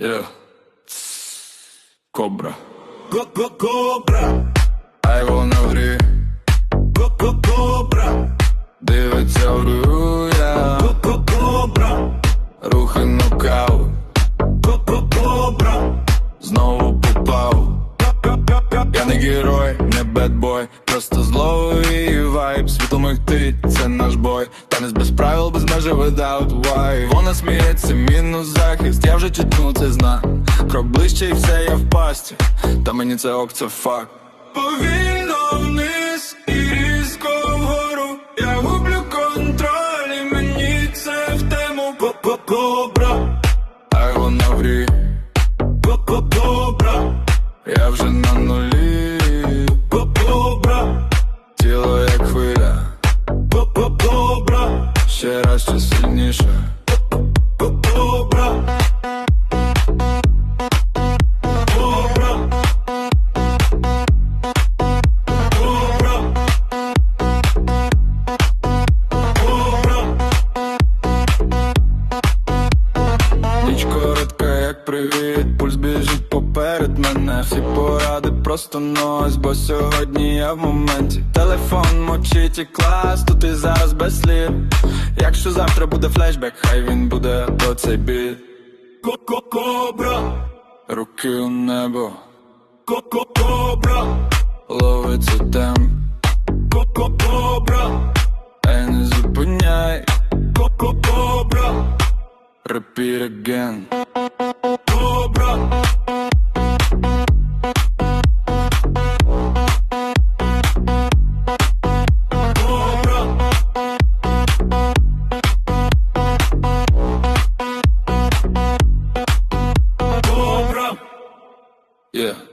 Yeah. Кобра. Ко-ко-кобра, Ай вона в грі, ко-ко-кобра, дивиться в рую я. Ко-ко-кобра, Рухи нокаут, ко-ко-кобра, знову попав. Я не герой, не бедбой, просто зловий вайб Світло це наш бой. Танець без правил, без межі without why. Вона сміється, мінус захист, я вже чутну це зна Крок ближче і все, я в пасті. Та мені це ок, це факт. Повільно вниз і різко вгору. Я гублю контроль і мені це в тему. Ко-ко-кобра, А вона в грі, ко-ко-кобра, я вже на нулі ще сильніше привіт, пульс біжить поперед мене. Всі поради просто нось, бо сьогодні я в моменті. Телефон мочить і клас, тут і зараз без слів. Якщо завтра буде флешбек, хай він буде до цей біт. Ко-ко-кобра. Руки у небо, Ко-ко-кобра. ловиться темп, Ко-ко-кобра. ей не зупиняй, Ко-ко-кобра. repeat again. Yeah.